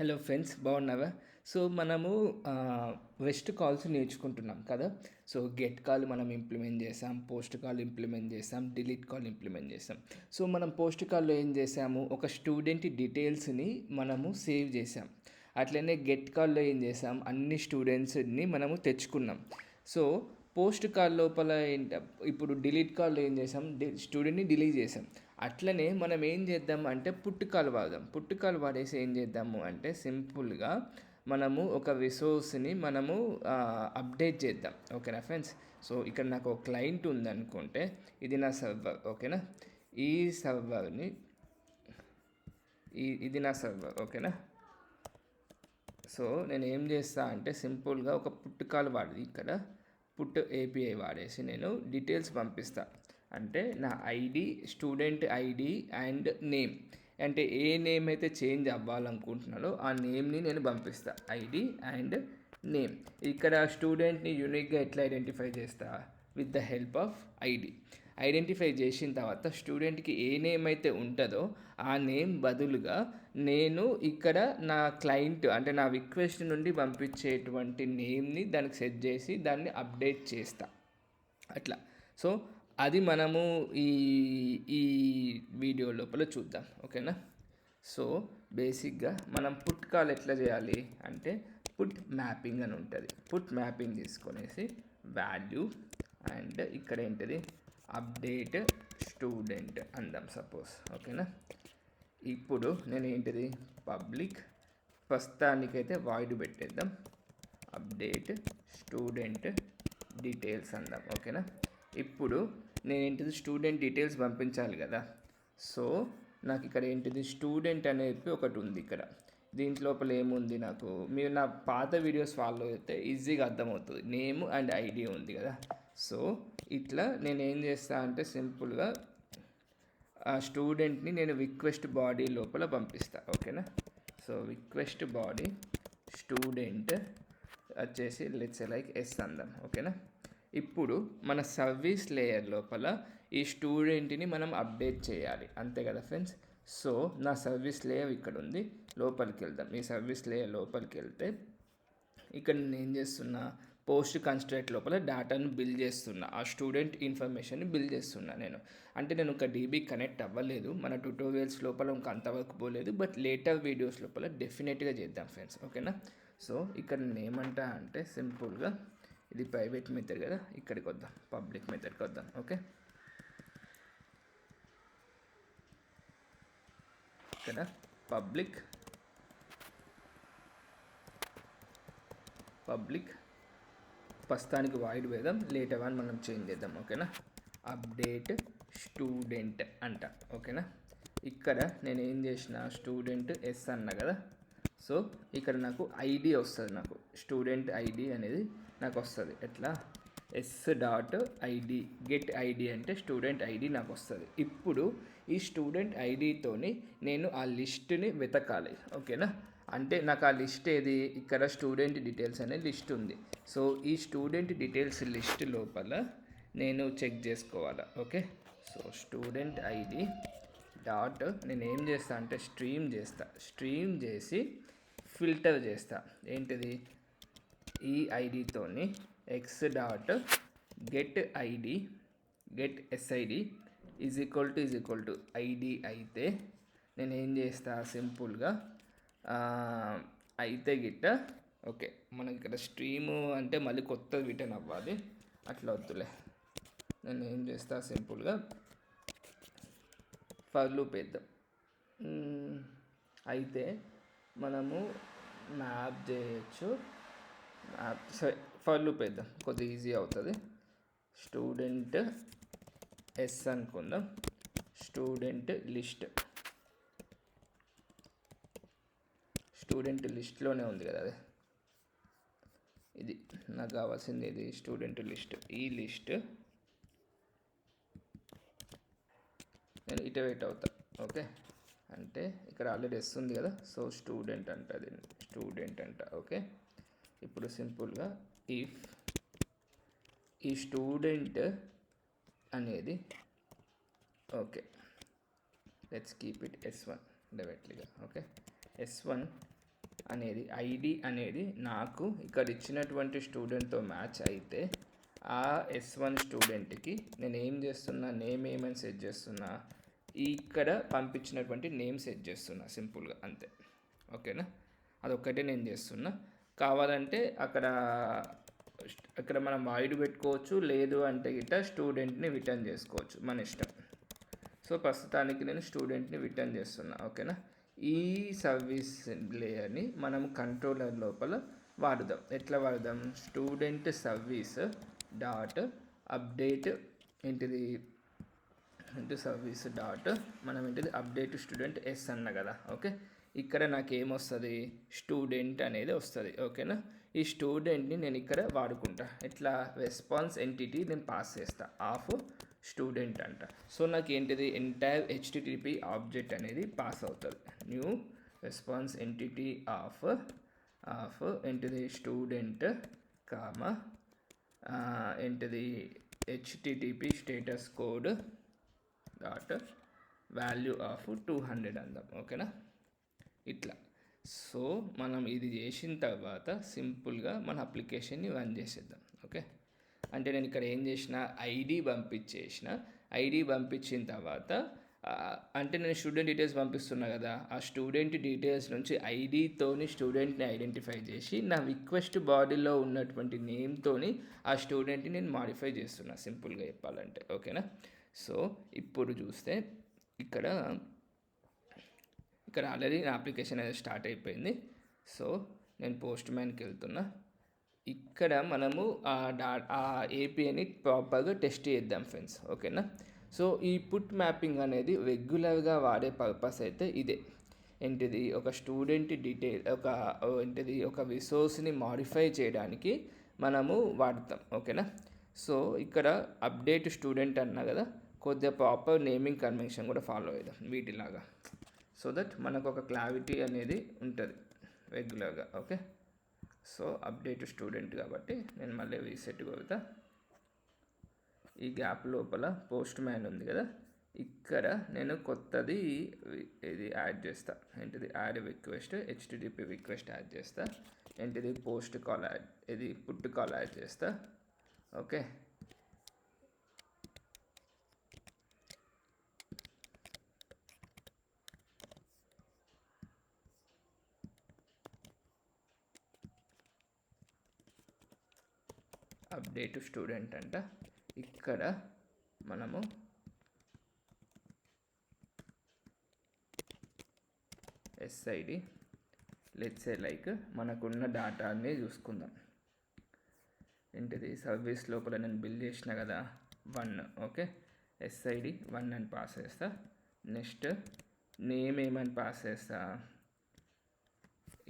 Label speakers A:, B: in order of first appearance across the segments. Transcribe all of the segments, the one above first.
A: Hello friends బాగున్నావా? So మనము rest calls నేర్చుకుంటున్నాం కదా? సో గెట్ కాల్ మనం ఇంప్లిమెంట్ చేసాం పోస్ట్ కాల్ ఇంప్లిమెంట్ చేసాం డిలీట్ కాల్ ఇంప్లిమెంట్ చేసాం. సో మనం పోస్ట్ కాల్లో ఏం చేసాము? ఒక స్టూడెంట్ డీటెయిల్స్ని మనము సేవ్ చేసాం. అట్లనే గెట్ కాల్లో ఏం చేసాం? అన్ని స్టూడెంట్స్ని మనము తెచ్చుకున్నాం. సో పోస్ట్ కాల్ లోపల ఏంట ఇప్పుడు డిలీట్ కాల్లో ఏం చేసాం? స్టూడెంట్ని డిలీట్ చేసాం. అట్లనే మనం ఏం చేద్దాం అంటే పుట్టుకాలు వాడదాం. పుట్టుకాలు వాడేసి ఏం చేద్దాము అంటే సింపుల్గా మనము ఒక రిసోర్స్ని మనము అప్డేట్ చేద్దాం. ఓకేనా ఫ్రెండ్స్? సో ఇక్కడ నాకు ఒక క్లయింట్ ఉందనుకుంటే ఇది నా సర్వర్. ఓకేనా? ఈ సర్వర్ని ఈ ఇది నా సర్వర్. ఓకేనా? సో నేను ఏం చేస్తా అంటే సింపుల్గా ఒక పుట్టుకాలు వాడి ఇక్కడ. పుట్ ఏపీఐ వాడేసి నేను డీటెయిల్స్ పంపిస్తాను అంటే నా ID student ID and name. అంటే ఏ నేమ్ అయితే చేంజ్ అవ్వాలనుకుంటున్నానో ఆ నేమ్ని నేను పంపిస్తా. ID and name. ఇక్కడ స్టూడెంట్ని యూనిక్గా ఎట్లా ఐడెంటిఫై చేస్తా? With the help of ID. Identify చేసిన తర్వాత స్టూడెంట్కి ఏ నేమ్ అయితే ఉంటుందో ఆ నేమ్ బదులుగా నేను ఇక్కడ నా క్లయింట్ అంటే నా రిక్వెస్ట్ నుండి పంపించేటువంటి నేమ్ని దానికి సెట్ చేసి దాన్ని అప్డేట్ చేస్తా. అట్లా. సో అది మనము ఈ ఈ వీడియో లోపల చూద్దాం ఓకేనా? సో బేసిక్గా మనం పుట్ కాల్ ఎట్లా చేయాలి అంటే పుట్ మ్యాపింగ్ అని ఉంటుంది. పుట్ మ్యాపింగ్ తీసుకొనేసి వాల్యూ అండ్ ఇక్కడ ఏంటిది? అప్డేట్ స్టూడెంట్ అందాం సపోజ్ ఓకేనా? ఇప్పుడు నేను ఏంటిది? పబ్లిక్ ప్రస్తుతానికైతే వాయిడ్ పెట్టేద్దాం. అప్డేట్ స్టూడెంట్ డీటెయిల్స్ అందాం ఓకేనా? ఇప్పుడు నేను ఏంటిది? స్టూడెంట్ డీటెయిల్స్ పంపించాలి కదా. సో నాకు ఇక్కడ ఏంటిది? స్టూడెంట్ అనేది ఒకటి ఉంది ఇక్కడ. దీంట్లో లోపల ఏముంది నాకు? మీరు నా పాత వీడియోస్ ఫాలో అయితే ఈజీగా అర్థమవుతుంది. నేమ్ అండ్ ఐడి ఉంది కదా. సో ఇట్లా నేను ఏం చేస్తా అంటే సింపుల్గా ఆ స్టూడెంట్ని నేను రిక్వెస్ట్ బాడీ లోపల పంపిస్తా. ఓకేనా? సో రిక్వెస్ట్ బాడీ స్టూడెంట్ వచ్చేసి లెట్స్ లైక్ ఎస్ అందాం. ఓకేనా? ఇప్పుడు మన సర్వీస్ లేయర్ లోపల ఈ స్టూడెంట్ని మనం అప్డేట్ చేయాలి. అంతే కదా ఫ్రెండ్స్? సో నా సర్వీస్ లేయర్ ఇక్కడ ఉంది. లోపలికి వెళ్దాం. ఈ సర్వీస్ లేయర్ లోపలికి వెళ్తే ఇక్కడ నేను ఏం చేస్తున్నా పోస్ట్ కన్స్ట్రక్ట్ లోపల డేటాను బిల్ చేస్తున్నా. ఆ స్టూడెంట్ ఇన్ఫర్మేషన్ని బిల్ చేస్తున్నా నేను. అంటే నేను ఒక డీబీ కనెక్ట్ అవ్వలేదు. మన ట్యూటోరియల్స్ లోపల ఇంకా అంతవరకు పోలేదు. బట్ లేటర్ వీడియోస్ లోపల డెఫినెట్గా చేద్దాం ఫ్రెండ్స్. ఓకేనా? సో ఇక్కడ నేను ఏమంటా అంటే సింపుల్గా ఇది ప్రైవేట్ మెథడ్ కదా ఇక్కడికి వద్దాం పబ్లిక్ మెథడ్కి వద్దాం ఓకే? ఇక్కడ పబ్లిక్ పబ్లిక్ ప్రస్తుతానికి వాయిడ్ వేద్దాం లేటర్ వన్ మనం చేంజ్ చేద్దాం ఓకేనా? అప్డేట్ స్టూడెంట్ అంట ఓకేనా? ఇక్కడ నేను ఏం చేసిన స్టూడెంట్ ఎస్ అన్న కదా? సో ఇక్కడ నాకు ఐడి వస్తుంది నాకు స్టూడెంట్ ఐడి అనేది నాకు వస్తుంది. ఎట్లా? S dot ID get ID అంటే స్టూడెంట్ ఐడి నాకు వస్తుంది. ఇప్పుడు ఈ స్టూడెంట్ ఐడితోని నేను ఆ లిస్ట్ని వెతకాలి. ఓకేనా? అంటే నాకు ఆ లిస్ట్ ఏది? ఇక్కడ స్టూడెంట్ డీటెయిల్స్ అనే లిస్ట్ ఉంది. సో ఈ స్టూడెంట్ డీటెయిల్స్ లిస్ట్ లోపల నేను చెక్ చేసుకోవాలి? Okay? So student ID dot నేను ఏం చేస్తా అంటే స్ట్రీమ్ చేస్తా. స్ట్రీమ్ చేసి ఫిల్టర్ చేస్తా. ఏంటిది? ఈ ఐడితోని X dot get ID get SID is equal to is equal to ID అయితే నేను ఏం చేస్తా? సింపుల్గా అయితే గిట్ట ఓకే. మనకి ఇక్కడ స్ట్రీము అంటే మళ్ళీ కొత్త రిటర్న్ అవ్వాలి. అట్లా వద్దులే. నేను ఏం చేస్తా? సింపుల్గా ఫర్ లూప్ వేద్దాం. అయితే మనము మ్యాప్ చేయొచ్చు. సరే ఫర్ లూప్ వేద్దాం. కొద్దిగా ఈజీ అవుతుంది. స్టూడెంట్ ఎస్ అనుకుందాం. స్టూడెంట్ లిస్ట్ స్టూడెంట్ లిస్ట్లోనే ఉంది కదా అది. ఇది నాకు కావాల్సింది ఇది స్టూడెంట్ లిస్ట్ ఈ లిస్ట్ నేను ఇటవేట్ అవుతా. ఓకే అంటే ఇక్కడ ఆల్రెడీ ఎస్ ఉంది కదా. సో స్టూడెంట్ అంట అది స్టూడెంట్ అంట. ఓకే ఇప్పుడు సింపుల్గా ఇఫ్ ఈ స్టూడెంట్ అనేది okay let's keep it S one డైరెక్ట్లీగా okay S one అనేది ఐడి అనేది నాకు ఇక్కడ ఇచ్చినటువంటి స్టూడెంట్తో మ్యాచ్ అయితే ఆ ఎస్ వన్ స్టూడెంట్కి నేను ఏం చేస్తున్నా నేమ్ ఏమని సెట్ చేస్తున్నా ఇక్కడ పంపించినటువంటి నేమ్ సెట్ చేస్తున్నా సింపుల్గా అంతే. ఓకేనా అదొక్కటే నేను చేస్తున్నా. కావాలంటే అక్కడ అక్కడ మనం వాయిడ్ పెట్టుకోవచ్చు. లేదు అంటే గిట్ట స్టూడెంట్ని రిటర్న్ చేసుకోవచ్చు. మన ఇష్టం. సో ప్రస్తుతానికి నేను స్టూడెంట్ని రిటర్న్ చేస్తున్నా. ఓకేనా? ఈ సర్వీస్ లేయర్ని మనం కంట్రోలర్ లోపల వాడుదాం. ఎట్లా వాడదాం? స్టూడెంట్ సర్వీస్ డాట్ అప్డేట్ ఏంటిది? అంటే సర్వీస్ డాట్ మనం ఏంటిది? అప్డేట్ స్టూడెంట్ ఎస్ అన్న కదా. ఓకే? ఇక్కడ నాకు ఏమొస్తుంది స్టూడెంట్ అనేది వస్తుంది ఓకేనా? ఈ స్టూడెంట్ని నేను ఇక్కడ వాడుకుంటా. ఇట్లా రెస్పాన్స్ ఎంటిటీ నేను పాస్ చేస్తా. ఆఫ్ స్టూడెంట్ అంట. సో నాకు ఏంటిది ఎంటైర్ హెచ్టిటిపి ఆబ్జెక్ట్ అనేది పాస్ అవుతుంది. New response entity of of ఏంటిది? స్టూడెంట్ కామ ఏంటిది? HTTP status code dot value of two hundred అందాం. ఓకేనా? ఇట్లా. సో మనం ఇది చేసిన తర్వాత సింపుల్గా మన అప్లికేషన్ని రన్ చేసేద్దాం. ఓకే? అంటే నేను ఇక్కడ ఏం చేసిన? ఐడి పంపించేసిన. ఐడి పంపించిన తర్వాత అంటే నేను స్టూడెంట్ డీటెయిల్స్ పంపిస్తున్నా కదా ఆ స్టూడెంట్ డీటెయిల్స్ నుంచి ఐడితోని స్టూడెంట్ని ఐడెంటిఫై చేసి నా రిక్వెస్ట్ బాడీలో ఉన్నటువంటి నేమ్తోని ఆ స్టూడెంట్ని నేను మాడిఫై చేస్తున్నా సింపుల్గా చెప్పాలంటే. ఓకేనా? సో ఇప్పుడు చూస్తే ఇక్కడ ఇక్కడ ఆల్రెడీ నా అప్లికేషన్ అనేది స్టార్ట్ అయిపోయింది. సో నేను పోస్ట్ మ్యాన్కి వెళ్తున్నా. ఇక్కడ మనము ఆ డా ఆ ఏపీఐని ప్రాపర్గా టెస్ట్ చేద్దాం ఫ్రెండ్స్. ఓకేనా? సో ఈ పుట్ మ్యాపింగ్ అనేది రెగ్యులర్గా వాడే పర్పస్ అయితే ఇదే. ఏంటిది? ఒక స్టూడెంట్ డీటెయిల్ ఒక ఏంటిది? ఒక రిసోర్స్ని మాడిఫై చేయడానికి మనము వాడతాం. ఓకేనా? సో ఇక్కడ అప్డేట్ స్టూడెంట్ అన్నా కదా కొద్దిగా ప్రాపర్ నేమింగ్ కన్వెన్షన్ కూడా ఫాలో అవుదాం వీటిలాగా. సో దట్ మనకు ఒక క్లారిటీ అనేది ఉంటుంది రెగ్యులర్గా ఓకే సో అప్డేట్ స్టూడెంట్ కాబట్టి నేను మళ్ళీ రీసెట్ కొడతా. ఈ గ్యాప్ లోపల పోస్ట్ మ్యాన్ ఉంది కదా ఇక్కడ నేను కొత్తది ఇది యాడ్ చేస్తా. ఏంటిది? Add request HTTP request add చేస్తా. ఏంటిది? పోస్ట్ కాల్ యాడ్ ఇది పుట్ కాల్ యాడ్ చేస్తా ఓకే అప్డేట్ స్టూడెంట్ అంట. ఇక్కడ మనము ఎస్ఐడి లెట్సే లైక్ మనకున్న డాటాని చూసుకుందాం. ఏంటిది? సర్వీస్ లోపల నేను బిల్ చేసిన కదా? వన్ ఓకే ఎస్ఐడి వన్ అని పాస్ చేస్తా. నెక్స్ట్ నేమ్ ఏమని పాస్ చేస్తా?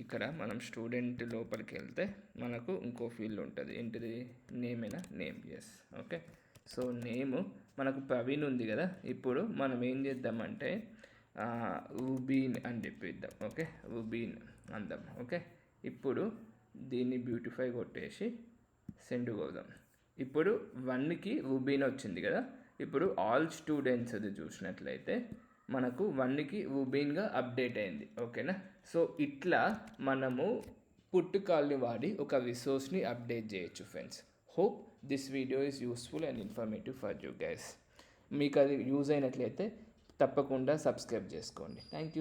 A: ఇక్కడ మనం స్టూడెంట్ లోపలికి వెళ్తే మనకు ఇంకో ఫీల్డ్ ఉంటుంది. ఏంటిది? నేమ్ అయినా name S okay so name మనకు ప్రవీణ్ ఉంది కదా? ఇప్పుడు మనం ఏం చేద్దామంటే ఉబీన్ అని చెప్పిద్దాం. ఓకే ఉబీన్ అందాం. ఓకే ఇప్పుడు దీన్ని బ్యూటిఫై కొట్టేసి సెండ్ కోదాం ఇప్పుడు వన్కి ఉబీన్ వచ్చింది కదా? ఇప్పుడు ఆల్ స్టూడెంట్స్ అది చూసినట్లయితే మనకు వన్కి ఉబీన్గా అప్డేట్ అయింది. ఓకేనా సో ఇట్లా మనము పుట్టుకాల్ని వాడి ఒక రిసోర్స్ని అప్డేట్ చేయొచ్చు friends hope this video is useful and informative for you guys మీకు అది యూజ్ అయినట్లయితే తప్పకుండా సబ్స్క్రైబ్ చేసుకోండి. Thank you